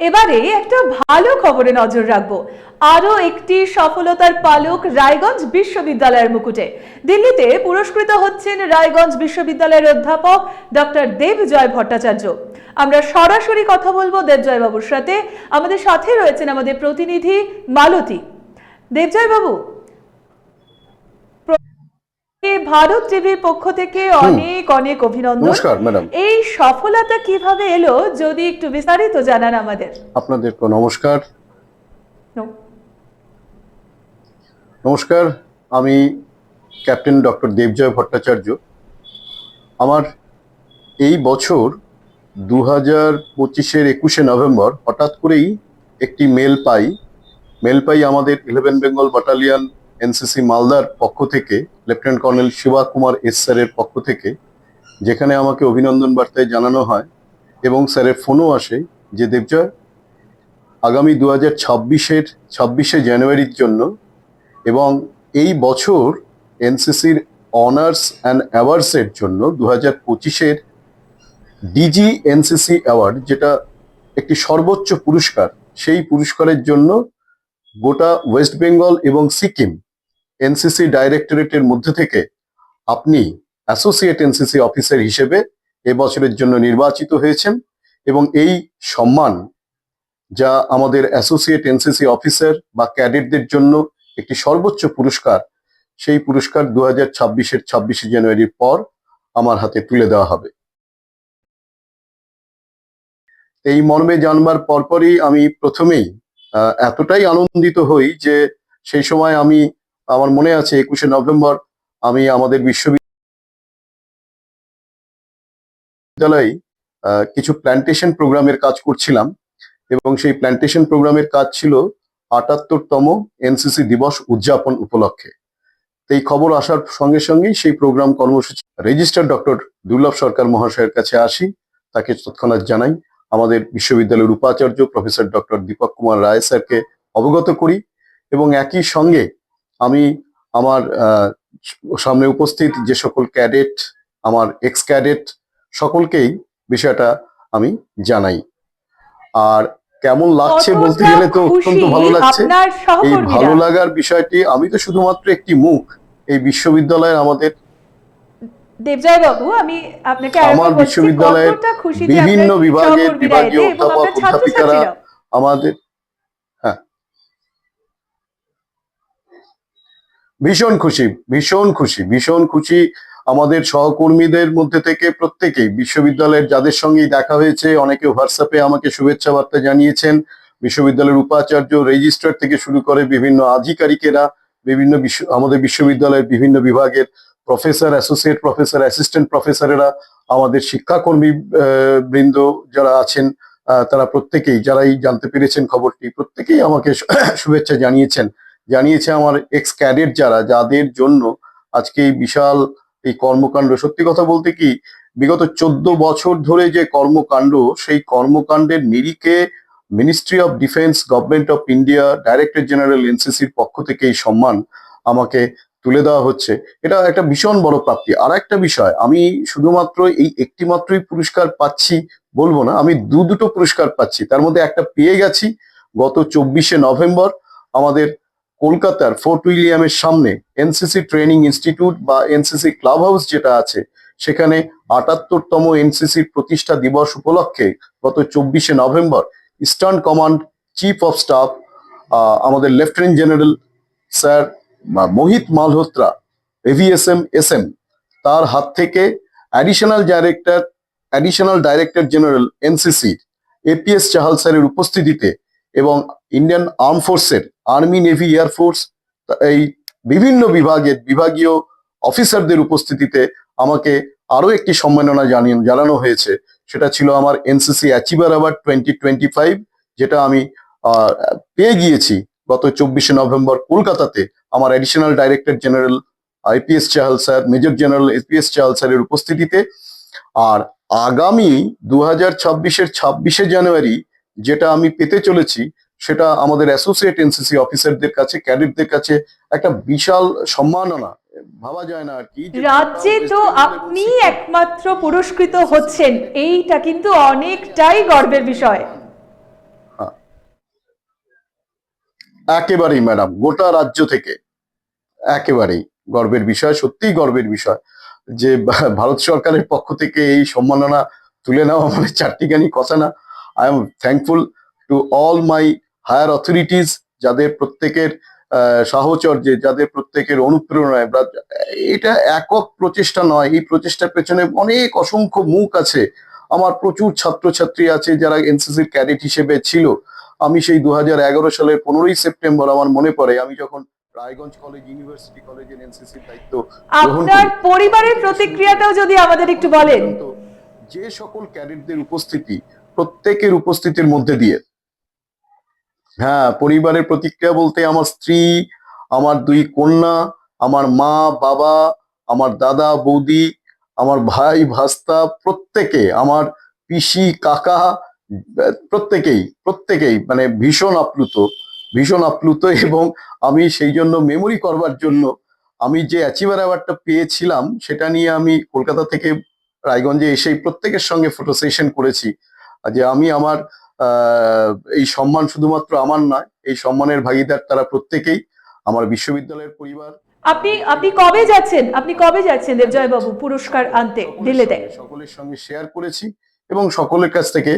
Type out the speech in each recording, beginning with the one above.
এবারে একটা ভালো খবরে নজর রাখব। আরও একটি সফলতার পালক রায়গঞ্জ বিশ্ববিদ্যালয়ের মুকুটে। দিল্লিতে পুরস্কৃত হচ্ছেন রায়গঞ্জ বিশ্ববিদ্যালয়ের অধ্যাপক ডক্টর দেবজয় ভট্টাচার্য। আমরা সরাসরি কথা বলব দেবজয় বাবুর সাথে। আমাদের সাথে রয়েছেন আমাদের প্রতিনিধি মালতী। দেবজয় বাবু ভারত টিভির পক্ষ থেকে অনেক অনেক অভিনন্দন। নমস্কার ম্যাডাম। এই সফলতা কীভাবে এলো যদি একটু বিস্তারিত জানান আমাদের। আপনাদেরকে নমস্কার। নমস্কার আমি ক্যাপ্টেন ডক্টর দেবজয় ভট্টাচার্য। আমার এই বছর দু হাজার পঁচিশের একুশে নভেম্বর হঠাৎ করেই একটি মেল পাই। মেল পাই আমাদের ইলেভেন বেঙ্গল বাটালিয়ন এনসিসি মালদার পক্ষ থেকে lieutenant colonel Shiva Kumar S স্যারের পক্ষ থেকে, যেখানে আমাকে অভিনন্দন বার্তায় জানানো হয় এবং স্যারের ফোনও আসে যে দেবজয়, আগামী দু হাজার ছাব্বিশের, ছাব্বিশে জানুয়ারির জন্য এবং এই বছর এনসিসির অনার্স অ্যান্ড অ্যাওয়ার্ডসের জন্য দু হাজার পঁচিশের ডিজি এনসিসি অ্যাওয়ার্ড, যেটা একটি সর্বোচ্চ পুরস্কার, সেই পুরস্কারের জন্য গোটা ওয়েস্ট বেঙ্গল এবং সিকিম এনসিসি ডাইরেক্টরেটের মধ্যে থেকে আপনি অ্যাসোসিয়েট এনসিসি অফিসার হিসেবে এবছরের জন্য নির্বাচিত হয়েছেন এবং এই সম্মান যা আমাদের অ্যাসোসিয়েট এনসিসি অফিসার বা ক্যাডেটদের জন্য একটি সর্বোচ্চ পুরস্কার, সেই পুরস্কার দু হাজার ছাব্বিশের ছাব্বিশে জানুয়ারির পর আমার হাতে তুলে দেওয়া হবে। এই মর্মে জানবার পরপরই আমি প্রথমেই এতটাই আনন্দিত হই যে সেই সময় আমি আমার মনে আছে একুশে নভেম্বর আমি আমাদের বিশ্ববিদ্যালয়ে কিছু প্ল্যান্টেশন প্রোগ্রামের কাজ করছিলাম এবং সেই প্ল্যান্টেশন প্রোগ্রামের কাজ ছিল আটাত্তরতম এনসিসি দিবস উদযাপন উপলক্ষে। এই খবর আসার সঙ্গে সঙ্গেই সেই প্রোগ্রাম কর্মসূচি রেজিস্টার ডক্টর দুর্লভ সরকার মহাশয়ের কাছে আসি, তাকে তৎক্ষণাৎ জানাই। আমাদের বিশ্ববিদ্যালয়ের উপাচার্য প্রফেসর ডক্টর দীপক কুমার রায় স্যারকে অবগত করি এবং একই সঙ্গে আমি আমার সামনে উপস্থিত যে সকল ক্যাডেট আমার এক্স ক্যাডেট সকলকেই বিষয়টা আমি জানাই। আর কেমন লাগছে বলতে গেলে তো অত্যন্ত ভালো লাগছে। এই ভালো লাগার বিষয়টি আমি তো শুধুমাত্র একটি মুখ এই বিশ্ববিদ্যালয়ের আমাদের দেবজয় বাবু আমি আপনাকে আমার বিশ্ববিদ্যালয়ের বিভিন্ন বিভাগের বিভাগীয় অধ্যাপক অধ্যাপিকারা আমাদের ভীষণ খুশি ভীষণ খুশি ভীষণ খুশি আমাদের সহকর্মীদের মধ্যে থেকে প্রত্যেকেই। বিশ্ববিদ্যালয়ের যাদের সঙ্গেই দেখা হয়েছে, অনেকে হোয়াটসঅ্যাপে আমাকে শুভেচ্ছা বার্তা জানিয়েছেন। বিশ্ববিদ্যালয়ের উপাচার্য, রেজিস্ট্রার থেকে শুরু করে বিভিন্ন আধিকারিকেরা, বিভিন্ন বিশ্ব, আমাদের বিশ্ববিদ্যালয়ের বিভিন্ন বিভাগের প্রফেসর, অ্যাসোসিয়েট প্রফেসর, অ্যাসিস্ট্যান্ট প্রফেসরেরা, আমাদের শিক্ষাকর্মী বৃন্দ যারা আছেন তারা প্রত্যেকেই, যারাই জানতে পেরেছেন খবরটি, প্রত্যেকেই আমাকে শুভেচ্ছা জানিয়েছেন। জানিয়েছে আমার এক্স ক্যাডেট যারা, যাদের জন্য আজকে এই বিশাল এই কর্মকাণ্ড। সত্যি কথা বলতে কি, বিগত চোদ্দ বছর ধরে যে কর্মকাণ্ড, সেই কর্মকাণ্ডের নিরিখে ministry of defence government of India director general এনসিসির পক্ষ থেকে এই সম্মান আমাকে তুলে দেওয়া হচ্ছে। এটা একটা ভীষণ বড় প্রাপ্তি। আর একটা বিষয়, আমি শুধুমাত্র এই একটি মাত্রই পুরস্কার পাচ্ছি বলব না, আমি দু দুটো পুরস্কার পাচ্ছি। তার মধ্যে একটা পেয়ে গেছি গত চব্বিশে নভেম্বর, আমাদের কলকাতার ফোর্ট উইলিয়ামের সামনে এনসিসি ট্রেনিং ইনস্টিটিউট বা এনসিসি ক্লাব হাউস যেটা আছে, সেখানে আটাত্তরতম এনসিসির প্রতিষ্ঠা দিবস উপলক্ষে গত চব্বিশে November eastern command chief of staff আমাদের lieutenant general sir Mohit Malhotra, AVSM S M তার হাত থেকে additional director additional director general NCC APS Chahal স্যারের উপস্থিতিতে এবং ইন্ডিয়ান আর্ম ফোর্সের আর্মি নেভি এয়ারফোর্স এই বিভিন্ন বিভাগের বিভাগীয় অফিসারদের উপস্থিতিতে আমাকে আরও একটি সম্মাননা জানিয়ে জানানো হয়েছে। সেটা ছিল আমার NCC achiever award twenty twenty five যেটা আমি পেয়ে গিয়েছি গত চব্বিশে নভেম্বর কলকাতাতে। আমার additional director general IPS Chahal sir major general APS Chahal স্যারের উপস্থিতিতে। আর আগামী দু হাজার ছাব্বিশের ছাব্বিশে জানুয়ারি, যেটা আমি পেতে চলেছি সেটা আমাদের অ্যাসোসিয়েট এনসিসি অফিসারদের কাছে ক্যাডেটদের কাছে একটা বিশাল সম্মাননা। ভাবা যায় না আর কি রাজ্যে তো আপনি একমাত্র পুরস্কৃত হচ্ছেন। এইটা কিন্তু অনেকটাই গর্বের বিষয়। একেবারেই ম্যাডাম গোটা রাজ্য থেকে একেবারেই গর্বের বিষয় সত্যিই গর্বের বিষয় যে ভারত সরকারের পক্ষ থেকে এই সম্মাননা তুলে নেওয়া মানে চারটিখানি কথা না। I am thankful to all my higher authorities যাদের প্রত্যেকের সাহচর্যে যাদের প্রত্যেকের অনুপ্রেরণায় বা- এটা একক প্রচেষ্টা নয় এই প্রচেষ্টার পেছনে অনেক অসংখ্য মুখ আছে। আমার প্রচুর ছাত্রছাত্রী আছে যারা এনসিসির ক্যাডেট হিসেবে ছিল। আমি সেই দু হাজার এগারো সালের পনেরোই সেপ্টেম্বর আমার মনে পড়ে আমি যখন রায়গঞ্জ কলেজ ইউনিভার্সিটি কলেজের এনসিসির দায়িত্ব আপনার পরিবারের প্রতিক্রিয়াটাও যদি আমাদের একটু বলেন। যে সকল ক্যাডেটদের উপস্থিতি প্রত্যেকের উপস্থিতির মধ্যে দিয়ে হ্যাঁ পরিবারের প্রতিক্রিয়া বলতে আমার স্ত্রী, আমার দুই কন্যা, আমার মা, বাবা, আমার দাদা, বৌদি, আমার ভাই, ভাস্তা, প্রত্যেকে, আমার পিসি, কাকা, প্রত্যেকেই প্রত্যেকেই মানে ভীষণ আপ্লুত ভীষণ আপ্লুত এবং আমি সেই জন্য মেমোরি করবার জন্য আমি যে অ্যাচিভার অ্যাওয়ার্ডটা পেয়েছিলাম, সেটা নিয়ে আমি কলকাতা থেকে রায়গঞ্জে এসেই প্রত্যেকের সঙ্গে ফটো সেশন করেছি। যে আমি আমার এই সম্মান শুধুমাত্র আমার নয় এই সম্মানের ভাগিদার তারা প্রত্যেকেই আমার বিশ্ববিদ্যালয়ের পরিবার। আপনি আপনি কবে যাচ্ছেন? আপনি কবে যাচ্ছেন দেবজয় বাবু পুরস্কার আনতে? দিল্লিতে। সকলের সঙ্গে শেয়ার করেছি এবং সকলের কাছ থেকে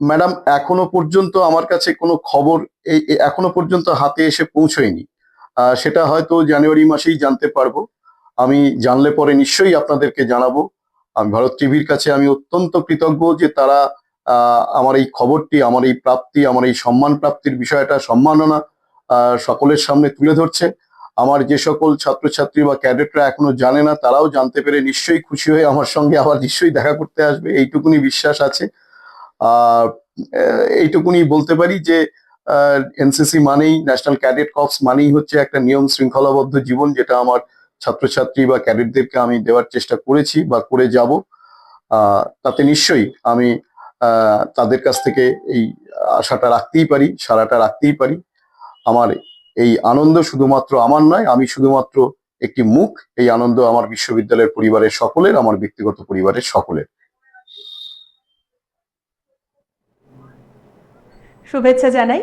ম্যাডাম এখনও পর্যন্ত আমার কাছে কোনো খবর এই এখনও পর্যন্ত হাতে এসে পৌঁছয়নি। আহ, সেটা হয়তো জানুয়ারি মাসেই জানতে পারব। আমি জানলে পরে নিশ্চয়ই আপনাদেরকে জানাব। আমি ভারত টিভির কাছে আমি অত্যন্ত কৃতজ্ঞ যে তারা আমার এই খবরটি, আমার এই প্রাপ্তি, আমার এই সম্মান প্রাপ্তির বিষয়টা সম্মাননা সকলের সামনে তুলে ধরছে। আমার যে সকল ছাত্রছাত্রী বা ক্যাডেটরা এখনও জানে না, তারাও জানতে পেরে নিশ্চয়ই খুশি হয়ে আমার সঙ্গে আবার নিশ্চয়ই দেখা করতে আসবে। এইটুকুনি বিশ্বাস আছে। আর এইটুকুনি বলতে পারি যে এনসিসি মানেই, ন্যাশনাল ক্যাডেট কপস মানেই হচ্ছে একটা নিয়ম শৃঙ্খলাবদ্ধ জীবন, যেটা আমার ছাত্রছাত্রী বা ক্যাডেটদেরকে আমি দেওয়ার চেষ্টা করেছি বা করে যাব। তাতে নিশ্চয়ই আমি তাদের কাছ থেকে এই আশাটা রাখতেই পারি, সারাটা রাখতেই পারি। আমার এই আনন্দ শুধুমাত্র আমার নয়, আমি শুধুমাত্র একটি মুখ, এই আনন্দ আমার বিশ্ববিদ্যালয়ের পরিবারের সকলের, আমার ব্যক্তিগত পরিবারের সকলের। শুভেচ্ছা জানাই।